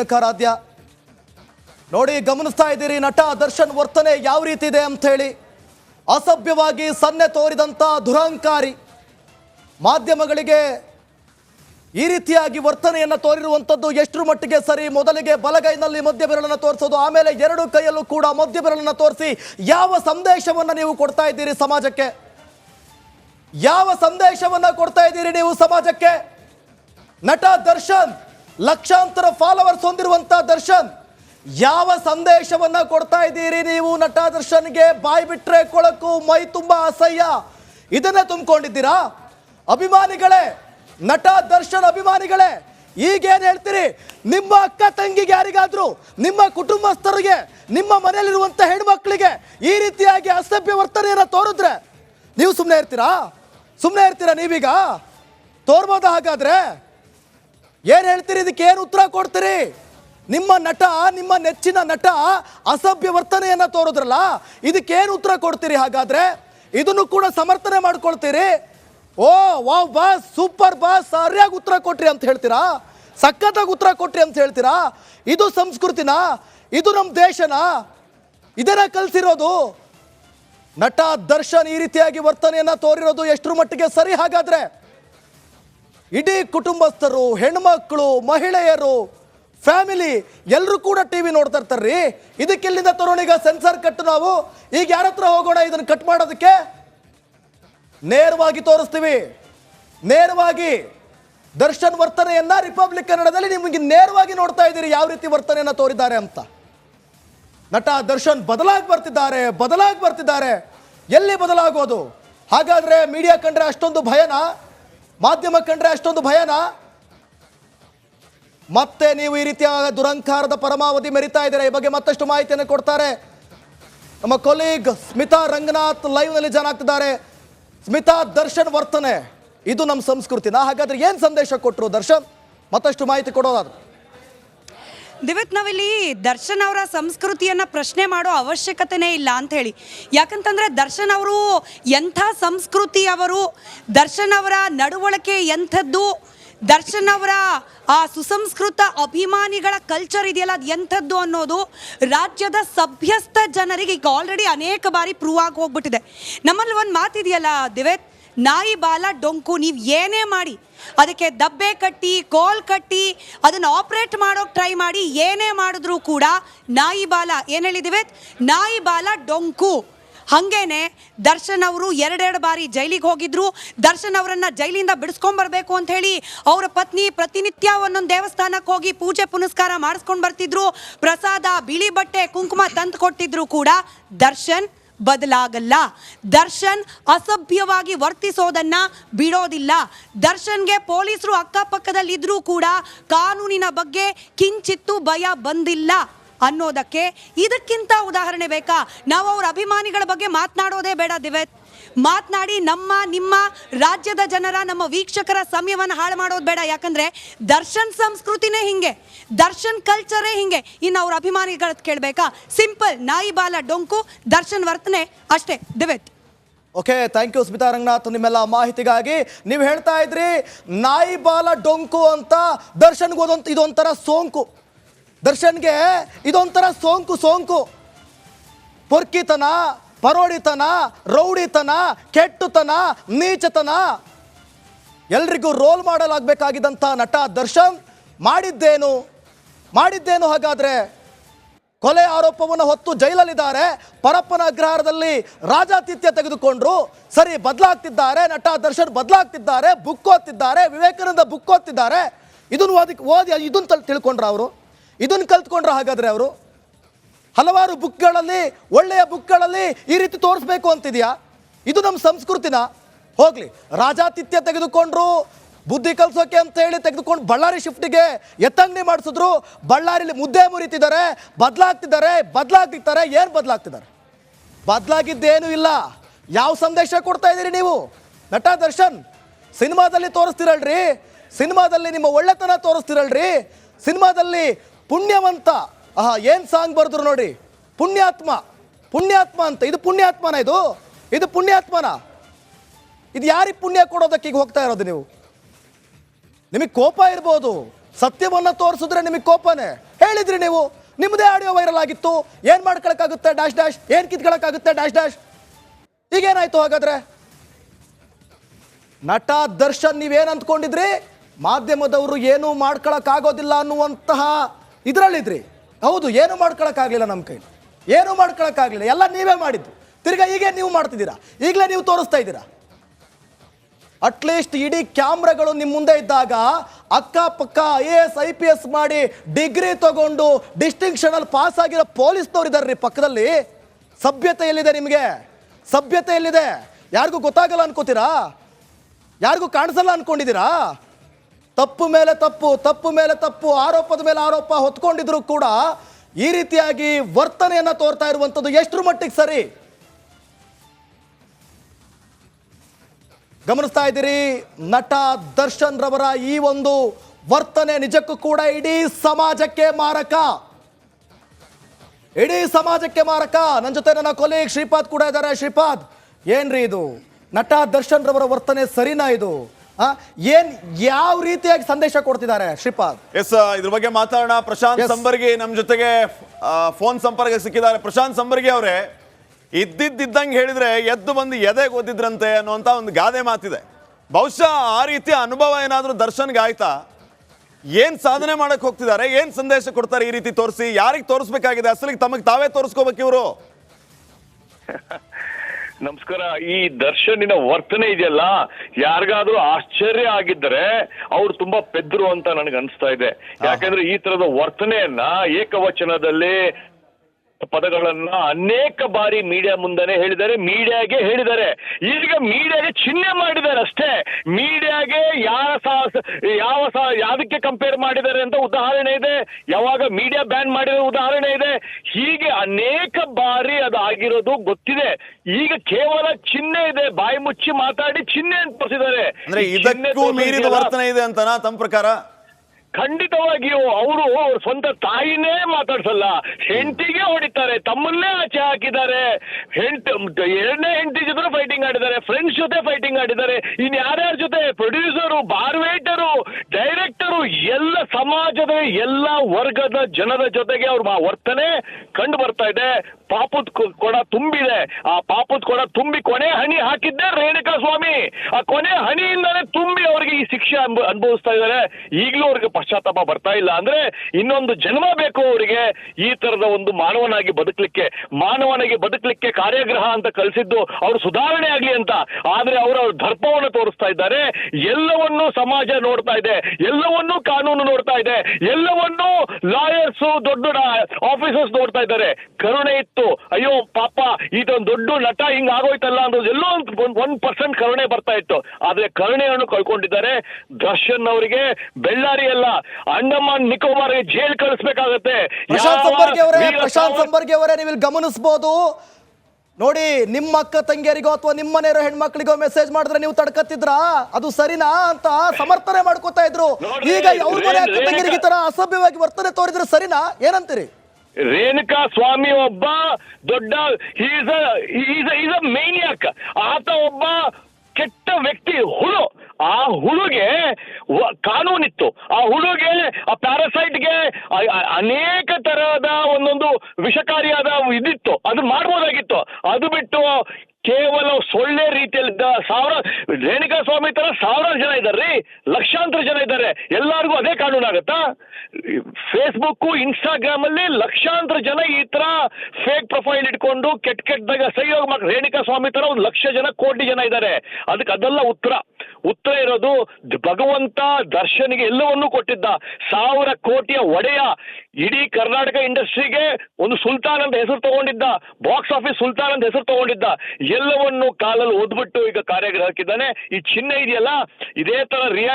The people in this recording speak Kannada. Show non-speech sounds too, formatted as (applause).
ನಕಾರಾಧ್ಯ ನೋಡಿ, ಗಮನಿಸ್ತಾ ಇದ್ದೀರಿ, ನಟ ದರ್ಶನ್ ವರ್ತನೆ ಯಾವ ರೀತಿ ಇದೆ ಅಂತ ಹೇಳಿ ಅಸಭ್ಯವಾಗಿ ಸನ್ನೆ ತೋರಿದಂಥ ದುರಹಂಕಾರಿ ಮಾಧ್ಯಮಗಳಿಗೆ ಈ ರೀತಿಯಾಗಿ ವರ್ತನೆಯನ್ನು ತೋರಿರುವಂಥದ್ದು ಎಷ್ಟರ ಮಟ್ಟಿಗೆ ಸರಿ? ಮೊದಲಿಗೆ ಬಲಗೈನಲ್ಲಿ ಮಧ್ಯ ಬೆರಳನ್ನು ತೋರಿಸೋದು, ಆಮೇಲೆ ಎರಡು ಕೈಯಲ್ಲೂ ಕೂಡ ಮಧ್ಯ ಬೆರಳನ್ನು ತೋರಿಸಿ ಯಾವ ಸಂದೇಶವನ್ನು ನೀವು ಕೊಡ್ತಾ ಇದ್ದೀರಿ ಸಮಾಜಕ್ಕೆ? ಯಾವ ಸಂದೇಶವನ್ನು ಕೊಡ್ತಾ ಇದ್ದೀರಿ ನೀವು ಸಮಾಜಕ್ಕೆ? ನಟ ದರ್ಶನ್ ಲಕ್ಷಾಂತರ ಫಾಲೋವರ್ಸ್ ಹೊಂದಿರುವಂತ ದರ್ಶನ್, ಯಾವ ಸಂದೇಶವನ್ನ ಕೊಡ್ತಾ ಇದ್ದೀರಿ ನೀವು ನಟ ದರ್ಶನ್ಗೆ? ಬಾಯಿ ಬಿಟ್ರೆ ಕೊಳಕು, ಮೈ ತುಂಬಾ ಅಸಹ್ಯ. ಇದನ್ನ ತುಂಬಿಕೊಂಡಿದ್ದೀರಾ? ಅಭಿಮಾನಿಗಳೇ, ನಟ ದರ್ಶನ್ ಅಭಿಮಾನಿಗಳೇ, ಈಗೇನು ಹೇಳ್ತೀರಿ? ನಿಮ್ಮ ಅಕ್ಕ ತಂಗಿಗೆ ಯಾರಿಗಾದ್ರೂ, ನಿಮ್ಮ ಕುಟುಂಬಸ್ಥರಿಗೆ, ನಿಮ್ಮ ಮನೆಯಲ್ಲಿರುವಂತ ಹೆಣ್ಮಕ್ಳಿಗೆ ಈ ರೀತಿಯಾಗಿ ಅಸಭ್ಯ ವರ್ತನೆಯನ್ನ ತೋರಿದ್ರೆ ನೀವು ಸುಮ್ಮನೆ ಇರ್ತೀರಾ? ಸುಮ್ಮನೆ ಇರ್ತೀರಾ ನೀವೀಗ? ತೋರ್ಬೋದ ಹಾಗಾದ್ರೆ? ಏನ್ ಹೇಳ್ತೀರಿ? ಇದಕ್ಕೆ ಏನು ಉತ್ತರ ಕೊಡ್ತೀರಿ? ನಿಮ್ಮ ನಟ, ನಿಮ್ಮ ನೆಚ್ಚಿನ ನಟ ಅಸಭ್ಯ ವರ್ತನೆಯನ್ನು ತೋರಿದ್ರಲ್ಲ, ಇದಕ್ಕೆ ಏನು ಉತ್ತರ ಕೊಡ್ತೀರಿ? ಹಾಗಾದರೆ ಇದನ್ನು ಕೂಡ ಸಮರ್ಥನೆ ಮಾಡ್ಕೊಳ್ತೀರಿ. ಓ ವಾ ಬಾಸ್, ಸೂಪರ್ ಬಾಸ್, ಸರಿಯಾಗಿ ಉತ್ತರ ಕೊಟ್ರಿ ಅಂತ ಹೇಳ್ತೀರಾ? ಸಖತ್ತಾಗಿ ಉತ್ತರ ಕೊಟ್ರಿ ಅಂತ ಹೇಳ್ತೀರಾ? ಇದು ಸಂಸ್ಕೃತಿನ, ಇದು ನಮ್ಮ ದೇಶನ, ಇದನ್ನ ಕಲಿಸಿರೋದು. ನಟ, ದರ್ಶನ್ ಈ ರೀತಿಯಾಗಿ ವರ್ತನೆಯನ್ನು ತೋರಿರೋದು ಎಷ್ಟರ ಮಟ್ಟಿಗೆ ಸರಿ? ಹಾಗಾದ್ರೆ ಇಡೀ ಕುಟುಂಬಸ್ಥರು, ಹೆಣ್ಮಕ್ಳು, ಮಹಿಳೆಯರು, ಫ್ಯಾಮಿಲಿ ಎಲ್ಲರೂ ಕೂಡ ಟಿ ವಿ ನೋಡ್ತಾ ಇರ್ತಾರ್ರಿ. ಇದಕ್ಕೆಲ್ಲಿಂದ ತರೋಣೀಗ ಸೆನ್ಸರ್ ಕಟ್ಟು ನಾವು. ಈಗ ಯಾರ ಹತ್ರ ಹೋಗೋಣ ಇದನ್ನು ಕಟ್ ಮಾಡೋದಕ್ಕೆ? ನೇರವಾಗಿ ತೋರಿಸ್ತೀವಿ. ನೇರವಾಗಿ ದರ್ಶನ್ ವರ್ತನೆಯನ್ನ ರಿಪಬ್ಲಿಕ್ ಕನ್ನಡದಲ್ಲಿ ನಿಮಗೆ ನೇರವಾಗಿ ನೋಡ್ತಾ ಇದ್ದೀರಿ. ಯಾವ ರೀತಿ ವರ್ತನೆಯನ್ನ ತೋರಿದ್ದಾರೆ ಅಂತ. ನಟ ದರ್ಶನ್ ಬದಲಾಗಿ ಬರ್ತಿದ್ದಾರೆ ಬದಲಾಗಿ ಬರ್ತಿದ್ದಾರೆ. ಎಲ್ಲಿ ಬದಲಾಗೋದು? ಹಾಗಾದ್ರೆ ಮೀಡಿಯಾ ಕಂಡ್ರೆ ಅಷ್ಟೊಂದು ಭಯನಾ? ಮಾಧ್ಯಮ ಕಂಡ್ರೆ ಅಷ್ಟೊಂದು ಭಯನಾ? ಮತ್ತೆ ನೀವು ಈ ರೀತಿಯ ದುರಂಕಾರದ ಪರಮಾವಧಿ ಮೆರಿತಾ ಇದ್ದೀರಾ? ಈ ಬಗ್ಗೆ ಮತ್ತಷ್ಟು ಮಾಹಿತಿಯನ್ನು ಕೊಡ್ತಾರೆ. ನಮ್ಮ ಕೊಲೀಗ್ ಸ್ಮಿತಾ ರಂಗನಾಥ್ ಲೈವ್ನಲ್ಲಿ ಜನ ಆಗ್ತಿದ್ದಾರೆ. ಸ್ಮಿತಾ, ದರ್ಶನ್ ವರ್ತನೆ. ಇದು ನಮ್ಮ ಸಂಸ್ಕೃತಿನ. ಹಾಗಾದ್ರೆ ಏನ್ ಸಂದೇಶ ಕೊಟ್ಟರು ದರ್ಶನ್? ಮತ್ತಷ್ಟು ಮಾಹಿತಿ ಕೊಡೋದಾದ್ರೆ. ದಿವತ್ ನಾವಿಲ್ಲಿ ದರ್ಶನ್ ಅವರ ಸಂಸ್ಕೃತಿಯನ್ನ ಪ್ರಶ್ನೆ ಮಾಡೋ ಅವಶ್ಯಕತೆನೇ ಇಲ್ಲ ಅಂತ ಹೇಳಿ. ಯಾಕಂತಂದ್ರೆ ದರ್ಶನ್ ಅವರು ಎಂಥ ಸಂಸ್ಕೃತಿ ಅವರು, ದರ್ಶನ್ ಅವರ ನಡವಳಿಕೆ ಎಂಥದ್ದು, ದರ್ಶನ್ ಅವರ ಆ ಸುಸಂಸ್ಕೃತ ಅಭಿಮಾನಿಗಳ ಕಲ್ಚರ್ ಇದೆಯಲ್ಲ ಅದು ಎಂಥದ್ದು ಅನ್ನೋದು ರಾಜ್ಯದ ಸಭ್ಯಸ್ಥ ಜನರಿಗೆ ಈಗ ಆಲ್ರೆಡಿ ಅನೇಕ ಬಾರಿ ಪ್ರೂವ್ ಆಗಿ ಹೋಗ್ಬಿಟ್ಟಿದೆ. ನಮ್ಮಲ್ಲಿ ಒಂದು ಮಾತಿದೆಯಲ್ಲ ದಿವೇತ್ ನಾಯಿ ಬಾಲ ಡೊಂಕು, ನೀವು ಏನೇ ಮಾಡಿ, ಅದಕ್ಕೆ ದಬ್ಬೆ ಕಟ್ಟಿ, ಕೋಲ್ ಕಟ್ಟಿ, ಅದನ್ನು ಆಪ್ರೇಟ್ ಮಾಡೋಕೆ ಟ್ರೈ ಮಾಡಿ, ಏನೇ ಮಾಡಿದ್ರೂ ಕೂಡ ನಾಯಿ ಬಾಲ ಏನು ಹೇಳಿದಿವೆ ನಾಯಿ ಬಾಲ ಡೊಂಕು. ಹಾಗೇನೆ ದರ್ಶನ್ ಅವರು ಎರಡೆರಡು ಬಾರಿ ಜೈಲಿಗೆ ಹೋಗಿದ್ರು. ದರ್ಶನ್ ಅವರನ್ನು ಜೈಲಿಂದ ಬಿಡಿಸ್ಕೊಂಡ್ಬರ್ಬೇಕು ಅಂತ ಹೇಳಿ ಅವರ ಪತ್ನಿ ಪ್ರತಿನಿತ್ಯ ಒಂದೊಂದು ದೇವಸ್ಥಾನಕ್ಕೆ ಹೋಗಿ ಪೂಜೆ ಪುನಸ್ಕಾರ ಮಾಡಿಸ್ಕೊಂಡು ಬರ್ತಿದ್ರು. ಪ್ರಸಾದ, ಬಿಳಿ ಬಟ್ಟೆ, ಕುಂಕುಮ ತಂದು ಕೊಟ್ಟಿದ್ರು ಕೂಡ ದರ್ಶನ್. ಬದಲಾಗಲ್ಲ. ದರ್ಶನ್ ಅಸಭ್ಯವಾಗಿ ವರ್ತಿಸೋದನ್ನ ಬಿಡೋದಿಲ್ಲ. ದರ್ಶನ್ಗೆ ಪೊಲೀಸರು ಅಕ್ಕಪಕ್ಕದಲ್ಲಿದ್ದರೂ ಕೂಡ ಕಾನೂನಿನ ಬಗ್ಗೆ ಕಿಂಚಿತ್ತು ಭಯ ಬಂದಿಲ್ಲ. ಅನ್ನೋದಕ್ಕೆ ಇದಕ್ಕಿಂತ ಉದಾಹರಣೆ ಬೇಕಾ? ನಾವು ಅವ್ರ ಅಭಿಮಾನಿಗಳ ಬಗ್ಗೆ ಮಾತನಾಡೋದೇ ಬೇಡ ದಿವೇತ್. ಮಾತನಾಡಿ ನಮ್ಮ, ನಿಮ್ಮ ರಾಜ್ಯದ ಜನರ, ನಮ್ಮ ವೀಕ್ಷಕರ ಸಮಯವನ್ನು ಹಾಳು ಮಾಡೋದು ಬೇಡ. ಯಾಕಂದ್ರೆ ದರ್ಶನ್ ಸಂಸ್ಕೃತಿನೇ ಹಿಂಗೆ. ದರ್ಶನ್ ಕಲ್ಚರೇ ಹಿಂಗೆ. ಇನ್ನು ಅವ್ರ ಅಭಿಮಾನಿಗಳ ಕೇಳಬೇಕಾ? ಸಿಂಪಲ್ ನಾಯಿ ಬಾಲ, ಡೊಂಕು, ದರ್ಶನ್ ವರ್ತನೆ ಅಷ್ಟೇ. ದಿವೇತ್. Okay thank you Smitha Ranganath ನಿಮ್ಮೆಲ್ಲ ಮಾಹಿತಿಗಾಗಿ. ನೀವು ಹೇಳ್ತಾ ಇದ್ರಿ, ನಾಯಿ ಬಾಲ, ಡೊಂಕು ಅಂತ ದರ್ಶನ್ಗೆ ಇದೊಂಥರ ಸೋಂಕು. ದರ್ಶನ್ಗೆ ಇದೊಂಥರ ಸೋಂಕು ಸೋಂಕು. ಪೊರ್ಕಿತನ, ಪರೋಡಿತನ, ರೌಡಿತನ, ಕೆಟ್ಟುತನ, ನೀಚತನ. ಎಲ್ರಿಗೂ ರೋಲ್ ಮಾಡಲ್ ಆಗಬೇಕಾಗಿದ್ದಂಥ ನಟ ದರ್ಶನ್ ಮಾಡಿದ್ದೇನು? ಮಾಡಿದ್ದೇನು ಹಾಗಾದರೆ? ಕೊಲೆ ಆರೋಪವನ್ನು ಹೊತ್ತು ಜೈಲಲ್ಲಿದ್ದಾರೆ. ಪರಪ್ಪನ ಅಗ್ರಹಾರದಲ್ಲಿ ರಾಜಾತಿಥ್ಯ ತೆಗೆದುಕೊಂಡ್ರು. ಸರಿ, ಬದಲಾಗ್ತಿದ್ದಾರೆ. ನಟ ದರ್ಶನ್ ಬದಲಾಗ್ತಿದ್ದಾರೆ, ಬುಕ್ ಓದ್ತಿದ್ದಾರೆ, ವಿವೇಕಾನಂದ ಬುಕ್ ಓದ್ತಿದ್ದಾರೆ. ಇದನ್ನು ಓದಿ ಓದಿ, ಇದನ್ನು ತಿಳ್ಕೊಂಡ್ರು ಅವರು? ಇದನ್ನು ಕಲ್ತ್ಕೊಂಡ್ರೆ ಹಾಗಾದ್ರೆ ಅವರು? ಹಲವಾರು ಬುಕ್ಗಳಲ್ಲಿ, ಒಳ್ಳೆಯ ಬುಕ್ಗಳಲ್ಲಿ ಈ ರೀತಿ ತೋರಿಸ್ಬೇಕು ಅಂತಿದೆಯಾ? ಇದು ನಮ್ಮ ಸಂಸ್ಕೃತಿನ. ಹೋಗಲಿ, ರಾಜಾತಿಥ್ಯ ತೆಗೆದುಕೊಂಡ್ರು, ಬುದ್ಧಿ ಕಲ್ಸೋಕೆ ಅಂತ ಹೇಳಿ ತೆಗೆದುಕೊಂಡು ಬಳ್ಳಾರಿ ಶಿಫ್ಟಿಗೆ ಎತ್ತಂಗಡಿ ಮಾಡಿಸಿದ್ರು, ಬಳ್ಳಾರಿಲಿ ಮುದ್ದೆ ಮುರಿತಿದ್ದಾರೆ, ಬದಲಾಗ್ತಿದ್ದಾರೆ ಬದಲಾಗ್ತಿದ್ದಾರೆ ಏನು ಬದಲಾಗ್ತಿದ್ದಾರೆ? ಬದಲಾಗಿದ್ದೇನೂ ಇಲ್ಲ. ಯಾವ ಸಂದೇಶ ಕೊಡ್ತಾ ಇದ್ದೀರಿ ನೀವು? ನಟ ದರ್ಶನ್, ಸಿನಿಮಾದಲ್ಲಿ ತೋರಿಸ್ತಿರಲ್ರಿ? ಸಿನಿಮಾದಲ್ಲಿ ನಿಮ್ಮ ಒಳ್ಳೆತನ ತೋರಿಸ್ತಿರಲ್ರಿ? ಸಿನಿಮಾದಲ್ಲಿ ಪುಣ್ಯವಂತ. ಆಹಾ, ಏನು ಸಾಂಗ್ ಬರೆದ್ರು ನೋಡಿ. ಪುಣ್ಯಾತ್ಮ ಪುಣ್ಯಾತ್ಮ ಅಂತ. ಇದು ಪುಣ್ಯಾತ್ಮನ ಇದು? ಇದು ಪುಣ್ಯಾತ್ಮನ? ಇದು ಯಾರಿಗೆ ಪುಣ್ಯ ಕೊಡೋದಕ್ಕೆ ಈಗ ಹೋಗ್ತಾ ಇರೋದು ನೀವು? ನಿಮಗೆ ಕೋಪ ಇರ್ಬೋದು. ಸತ್ಯವನ್ನು ತೋರಿಸಿದ್ರೆ ನಿಮಗೆ ಕೋಪನೇ. ಹೇಳಿದ್ರಿ ನೀವು, ನಿಮ್ಮದೇ ಆಡಿಯೋ ವೈರಲ್ ಆಗಿತ್ತು. ಏನು ಮಾಡ್ಕೊಳಕ್ಕಾಗುತ್ತೆ? Dash dash. ಏನು ಕಿತ್ಕೊಳಕ್ಕಾಗುತ್ತೆ? Dash dash. ಈಗೇನಾಯ್ತು ಹಾಗಾದ್ರೆ? ನಟ, ದರ್ಶನ್, ನೀವೇನು ಅಂದ್ಕೊಂಡಿದ್ರಿ? ಮಾಧ್ಯಮದವರು ಏನೂ ಮಾಡ್ಕೊಳಕ್ಕಾಗೋದಿಲ್ಲ ಅನ್ನುವಂತಹ ಇದರಲ್ಲಿದ್ರಿ. ಹೌದು, ಏನು ಮಾಡ್ಕೊಳಕ್ಕಾಗಲಿಲ್ಲ ನಮ್ಮ ಕೈಲಿ. ಏನು ಮಾಡ್ಕೊಳಕ್ಕಾಗಲಿಲ್ಲ. ಎಲ್ಲ ನೀವೇ ಮಾಡಿದ್ದು. ತಿರ್ಗಾ ಈಗೇ ನೀವು ಮಾಡ್ತಿದ್ದೀರಾ? ಈಗಲೇ ನೀವು ತೋರಿಸ್ತಾ ಇದ್ದೀರಾ? ಅಟ್ಲೀಸ್ಟ್ ಇಡೀ ಕ್ಯಾಮ್ರಾಗಳು ನಿಮ್ಮ ಮುಂದೆ ಇದ್ದಾಗ ಅಕ್ಕಪಕ್ಕ I A S I P S ಮಾಡಿ ಡಿಗ್ರಿ ತಗೊಂಡು ಡಿಸ್ಟಿಂಕ್ಷನಲ್ಲಿ ಪಾಸ್ ಆಗಿರೋ ಪೊಲೀಸ್ನವ್ರು ಇದ್ದಾರೆ ರೀ ಪಕ್ಕದಲ್ಲಿ. ಸಭ್ಯತೆ ಎಲ್ಲಿದೆ ನಿಮಗೆ. ಸಭ್ಯತೆ ಎಲ್ಲಿದೆ ಯಾರಿಗೂ ಗೊತ್ತಾಗಲ್ಲ ಅನ್ಕೋತೀರಾ? ಯಾರಿಗೂ ಕಾಣಿಸಲ್ಲ ಅನ್ಕೊಂಡಿದ್ದೀರಾ? ತಪ್ಪು ಮೇಲೆ ತಪ್ಪು ತಪ್ಪು ಮೇಲೆ ತಪ್ಪು, ಆರೋಪದ ಮೇಲೆ ಆರೋಪ ಹೊತ್ಕೊಂಡಿದ್ರು ಕೂಡ ಈ ರೀತಿಯಾಗಿ ವರ್ತನೆಯನ್ನ ತೋರ್ತಾ ಇರುವಂಥದ್ದು ಎಷ್ಟರ ಮಟ್ಟಿಗೆ ಸರಿ? ಗಮನಿಸ್ತಾ ಇದ್ದೀರಿ, ನಟ ದರ್ಶನ್ ರವರ ಈ ಒಂದು ವರ್ತನೆ ನಿಜಕ್ಕೂ ಕೂಡ ಇಡೀ ಸಮಾಜಕ್ಕೆ ಮಾರಕ. ಇಡೀ ಸಮಾಜಕ್ಕೆ ಮಾರಕ. ನನ್ನ ಜೊತೆ ನನ್ನ ಕೊಲೀಗ್ ಶ್ರೀಪಾದ್ ಕೂಡ ಇದ್ದಾರೆ. ಶ್ರೀಪಾದ್, ಏನ್ರಿ ಇದು? ನಟ ದರ್ಶನ್ ರವರ ವರ್ತನೆ ಸರಿನಾ ಇದು? ಏನ್ ಯಾವ ರೀತಿಯಾಗಿ ಸಂದೇಶ ಕೊಡ್ತಿದ್ದಾರೆ ಶ್ರೀಪಾದ್? ಎಸ್ ಇದ್ರ ಬಗ್ಗೆ ಮಾತಾಡೋಣ. ಪ್ರಶಾಂತ್. ಸಂಬರ್ಗಿ ನಮ್ ಜೊತೆಗೆ ಫೋನ್ ಸಂಪರ್ಕ ಸಿಕ್ಕಿದ್ದಾರೆ. ಪ್ರಶಾಂತ್ ಸಂಬರ್ಗಿ ಅವರೇ ಇದ್ದಿದ್ದಂಗೆ ಹೇಳಿದ್ರೆ ಎದ್ದು ಬಂದು ಎದೆ ಓದಿದ್ರಂತೆ ಅನ್ನುವಂತ ಒಂದು ಗಾದೆ ಮಾತಿದೆ. ಬಹುಶಃ ಆ ರೀತಿಯ ಅನುಭವ ಏನಾದ್ರೂ ದರ್ಶನ್ಗೆ ಆಯ್ತಾ? ಏನ್ ಸಾಧನೆ ಮಾಡಕ್ ಹೋಗ್ತಿದ್ದಾರೆ? ಏನ್ ಸಂದೇಶ ಕೊಡ್ತಾರೆ ಈ ರೀತಿ ತೋರಿಸಿ? ಯಾರಿಗೆ ತೋರಿಸ್ಬೇಕಾಗಿದೆ? ಅಸಲಿಗೆ ತಮಗೆ ತಾವೇ ತೋರಿಸ್ಕೋಬೇಕು ಇವರು. (laughs) ನಮಸ್ಕಾರ, ಈ ದರ್ಶನಿನ ವರ್ತನೆ ಇದೆಯಲ್ಲ? ಯಾರಿಗಾದ್ರೂ ಆಶ್ಚರ್ಯ ಆಗಿದ್ದರೆ ಅವ್ರು ತುಂಬಾ ಪೆದ್ರು ಅಂತ ನನಗೆ ಇದೆ. ಯಾಕಂದ್ರೆ ಈ ತರದ ವರ್ತನೆಯನ್ನ ಏಕವಚನದಲ್ಲಿ ಪದಗಳನ್ನ ಅನೇಕ ಬಾರಿ ಮೀಡಿಯಾ ಮುಂದೆನೆ ಹೇಳಿದ್ದಾರೆ ಮೀಡಿಯಾಗೆ ಹೇಳಿದ್ದಾರೆ. ಈಗ ಮೀಡಿಯಾಗೆ ಚಿಹ್ನೆ ಮಾಡಿದ್ದಾರೆ ಅಷ್ಟೇ. ಮೀಡಿಯಾಗೆ ಯಾರ ಸಾಹಸ ಯಾವ ಯಾವ್ದಕ್ಕೆ ಕಂಪೇರ್ ಮಾಡಿದ್ದಾರೆ ಅಂತ ಉದಾಹರಣೆ ಇದೆ. ಯಾವಾಗ ಮೀಡಿಯಾ ಬ್ಯಾನ್ ಮಾಡಿರೋ ಉದಾಹರಣೆ ಇದೆ. ಹೀಗೆ ಅನೇಕ ಬಾರಿ ಅದು ಆಗಿರೋದು ಗೊತ್ತಿದೆ. ಈಗ ಕೇವಲ ಚಿಹ್ನೆ ಇದೆ. ಬಾಯಿ ಮುಚ್ಚಿ ಮಾತಾಡಿ ಚಿಹ್ನೆ ಅಂತ ತೋರಿಸಿದ್ದಾರೆ ತಮ್ಮ ಪ್ರಕಾರ? ಖಂಡಿತವಾಗಿಯೂ ಅವರು ಸ್ವಂತ ತಾಯಿನೇ ಮಾತಾಡ್ಸಲ್ಲ. ಹೆಂಡತಿಗೆ ಹೊಡಿತಾರೆ, ತಮ್ಮನ್ನೇ ಆಚೆ ಹಾಕಿದ್ದಾರೆ. ಹೆಂಟ್ ಎರಡನೇ ಹೆಂಡತಿ ಜೊತೆ ಫೈಟಿಂಗ್ ಆಡಿದ್ದಾರೆ ಫ್ರೆಂಡ್ಸ್ ಜೊತೆ ಫೈಟಿಂಗ್ ಆಡಿದ್ದಾರೆ. ಇನ್ ಯಾರ್ಯಾರ ಜೊತೆ? ಪ್ರೊಡ್ಯೂಸರು ಬಾರ್ವೇಟರು ಡೈರೆಕ್ಟರು ಎಲ್ಲ ಸಮಾಜದ ಎಲ್ಲ ವರ್ಗದ ಜನರ ಜೊತೆಗೆ ಅವ್ರ ವರ್ತನೆ ಕಂಡು ಬರ್ತಾ ಇದೆ. ಪಾಪದ ಕೊಡ ತುಂಬಿದೆ. ಆ ಪಾಪದ ಕೊಡ ತುಂಬಿ ಕೊನೆ ಹನಿ ಹಾಕಿದ್ದೆ ರೇಣುಕಾ ಸ್ವಾಮಿ ಆ ಕೊನೆ ಹನಿಯಿಂದಾನೇ ತುಂಬಿ ಅವರಿಗೆ ಶಿಕ್ಷೆ ಅನ್ಭ- ಅನುಭವಿಸ್ತಾ ಇದ್ದಾರೆ. ಈಗಲೂ ಅವ್ರಿಗೆ ಪಶ್ಚಾತ್ತಾಪ ಬರ್ತಾ ಇಲ್ಲ. ಅಂದ್ರೆ ಇನ್ನೊಂದು ಜನ್ಮ ಬೇಕು ಅವರಿಗೆ ಈ ತರದ ಒಂದು ಮಾನವನಾಗಿ ಬದುಕಲಿಕ್ಕೆ. ಮಾನವನಾಗಿ ಬದುಕಲಿಕ್ಕೆ ಕಾರ್ಯಗ್ರಹ ಅಂತ ಕಲಿಸಿದ್ದು ಅವ್ರು ಸುಧಾರಣೆ ಆಗಲಿ ಅಂತ. ಆದ್ರೆ ಅವರು ಅವ್ರ ದರ್ಪವನ್ನು ತೋರಿಸ್ತಾ ಇದ್ದಾರೆ. ಎಲ್ಲವನ್ನೂ ಸಮಾಜ ನೋಡ್ತಾ ಇದೆ. ಎಲ್ಲವನ್ನೂ ಕಾನೂನು ನೋಡ್ತಾ ಇದೆ. ಎಲ್ಲವನ್ನೂ ಲಾಯರ್ಸ್ ದೊಡ್ಡ ಆಫೀಸರ್ಸ್ ನೋಡ್ತಾ ಇದ್ದಾರೆ. ಕರುಣೆ ಇತ್ತು. ಅಯ್ಯೋ ಪಾಪ ಇದೊಂದು ದೊಡ್ಡ ನಟ ಹಿಂಗ್ ಆಗೋಯ್ತಲ್ಲ ಅನ್ನೋದು ಎಲ್ಲೋ ಒಂದು ಪರ್ಸೆಂಟ್ ಕರುಣೆ ಬರ್ತಾ ಇತ್ತು. ಆದ್ರೆ ಕರುಣೆಯನ್ನು ಕಳ್ಕೊಂಡಿದ್ದಾರೆ. ದರ್ಶನ್ ಅವರಿಗೆ ಬೆಳ್ಳಾರಿ ಅಲ್ಲ. ಅಂಡಮಾನ್ ನಿಕೋಬಾರ್ಗೆ ಜೈಲ್ ಕಳಿಸ್ಬೇಕಾಗತ್ತೆ. ಪ್ರಶಾಂತ್ ಸಂಬರ್ಗಿ ಅವರೇ ವೀರ ಪ್ರಶಾಂತ್ ಸಂಬರ್ಗಿ ಅವರೇ ನೀವು ಇಲ್ಲಿ ಗಮನಿಸಬಹುದು ನೋಡಿ ನಿಮ್ಮ ಅಕ್ಕ ತಂಗಿಯರಿಗೋ ಅಥವಾ ನಿಮ್ಮ ಮನೆಯರೋ ಹೆಣ್ಮಕ್ಳಿಗೋ ಮೆಸೇಜ್ ಮಾಡಿದ್ರೆ ನೀವು ತಡ್ಕತ್ತಿದ್ರ? ಅದು ಸರಿನಾ ಅಂತ ಸಮರ್ಥನೆ ಮಾಡ್ಕೋತಾ ಇದ್ರು. ಈಗ ಅವ್ರ ಮನೆ ಅಕ್ಕ ರೇಣುಕಾ- ತಂಗಿಯರಿಗೆ ಈ ತರ ಅಸಭ್ಯವಾಗಿ ವರ್ತನೆ ತೋರಿದ್ರೆ ಸರಿನಾ? ಏನಂತೀರಿ? ರೇಣುಕಾ ಸ್ವಾಮಿ ಒಬ್ಬ ದೊಡ್ಡ is is is a maniac ಆತ ಒಬ್ಬ ಕೆಟ್ಟ ವ್ಯಕ್ತಿ ಹುಳು. ಆ ಹುಳುಗೆ ಕಾನೂನಿತ್ತು. ಆ ಹುಳುಗೆ ಆ ಪ್ಯಾರಾಸೈಟ್ಗೆ ಅನೇಕ ತರಹದ ಒಂದೊಂದು ವಿಷಕಾರಿಯಾದ ಇದಿತ್ತು. ಅದು ಮಾಡ್ಬೋದಾಗಿತ್ತು. ಅದು ಬಿಟ್ಟು ಕೇವಲ ಸೊಳ್ಳೆ ರೀತಿಯಲ್ಲಿ ಸಾವಿರ, ರೇಣುಕಾ ಸ್ವಾಮಿ ತರ ಸಾವಿರಾರು ಜನ ಇದ್ದಾರೆ ಲಕ್ಷಾಂತರ ಜನ ಇದ್ದಾರೆ. ಎಲ್ಲರಿಗೂ ಅದೇ ಕಾನೂನಾಗತ್ತಾ ಫೇಸ್ಬುಕ್ ಇನ್ಸ್ಟಾಗ್ರಾಮ್ ಅಲ್ಲಿ ಲಕ್ಷಾಂತರ ಜನ ಈ ತರ ಫೇಕ್ ಪ್ರೊಫೈಲ್ ಇಟ್ಕೊಂಡು ಕೆಟ್ಟ ಕೆಟ್ಟದಾಗ ಸಹಯೋಗ ಮಾಡಿ ರೇಣುಕಾ ಸ್ವಾಮಿ ತರ ಒಂದು ಲಕ್ಷ ಜನ, ಕೋಟಿ ಜನ ಇದ್ದಾರೆ. ಅದಕ್ಕೆ ಅದೆಲ್ಲ ಉತ್ತರ. ಉತ್ತರ ಇರೋದು ಭಗವಂತ ದರ್ಶನಿಗೆ ಎಲ್ಲವನ್ನೂ ಕೊಟ್ಟಿದ್ದ. ಸಾವಿರ ಕೋಟಿಯ ಒಡೆಯ ಇಡೀ ಕರ್ನಾಟಕ ಇಂಡಸ್ಟ್ರಿಗೆ ಒಂದು ಸುಲ್ತಾನ್ ಅಂತ ಹೆಸರು ತಗೊಂಡಿದ್ದ. ಬಾಕ್ಸ್ ಆಫೀಸ್ ಸುಲ್ತಾನ್ ಅಂತ ಹೆಸರು ತಗೊಂಡಿದ್ದ. ಎಲ್ಲವನ್ನು ಕಾಲಲ್ಲಿ ಓದ್ಬಿಟ್ಟು ಈಗ ಕಾರ್ಯಗ್ರಹಕ್ಕಿದ್ದಾನೆ ಈ ಚಿಹ್ನೆ ಇದೆಯಲ್ಲ? ಇದೇ ತರ ರಿಯಾಲಿಟಿ